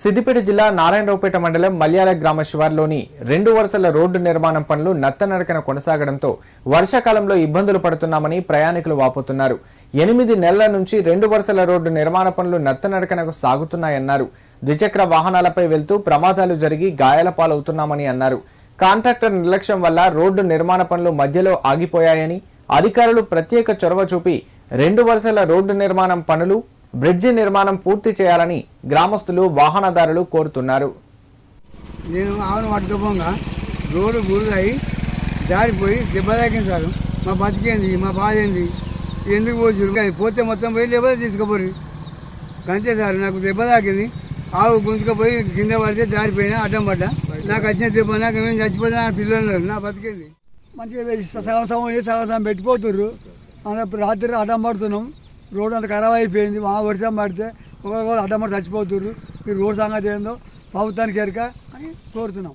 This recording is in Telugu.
సిద్దిపేట జిల్లా నారాయణరావుపేట మండలం మల్యాల గ్రామ శివార్లోని రెండు వరుసల రోడ్డు నిర్మాణం పనులు నత్తనడకన కొనసాగడంతో వర్షాకాలంలో ఇబ్బందులు పడుతున్నామని ప్రయాణికులు వాపోతున్నారు. ఎనిమిది నెలల నుంచి రెండు వరుసల రోడ్డు నిర్మాణ పనులు నత్తనడకనకు సాగుతున్నాయన్నారు. ద్విచక్ర వాహనాలపై వెళ్తూ ప్రమాదాలు జరిగి గాయాల పాలవుతున్నామని అన్నారు. కాంట్రాక్టర్ నిర్లక్ష్యం వల్ల రోడ్డు నిర్మాణ పనులు మధ్యలో ఆగిపోయాయని అధికారులు ప్రత్యేక చొరవ చూపి రెండు వరుసల రోడ్డు నిర్మాణం పనులు బ్రిడ్జి నిర్మాణం పూర్తి చేయాలని గ్రామస్తులు వాహనదారులు కోరుతున్నారు. నేను ఆవును పట్టుకోపోగా రోడ్డు బురదయి జారిపోయి దెబ్బ తాకింది మా బతికేంది మా బాధ ఏంది ఎందుకు పోచురు కానీ పోతే మొత్తం పోయి దెబ్బ తీసుకుపోరు. అంతే సార్ నాకు దెబ్బ తాకింది. ఆవు గుంజుకపోయి కింద పడితే జారిపోయినా అడ్డం పడ్డా. నాకు వచ్చిన దెబ్బ నాకు మేము చచ్చిపోతే నా పిల్లలు నా బతికేంది. మంచిగా సగం సగం సగం సగం పెట్టిపోతుర్రు రాత్రి అడ్డం పడుతున్నాం. రోడ్ అంతా ఖరాబ్ అయిపోయింది. మా వర్షం పడితే ఒకరికొకరు అడ్డం చచ్చిపోతున్నారు ఈ రోడ్ సంగతి ఏందో ప్రభుత్వానికి ఎరక అని కోరుతున్నాం.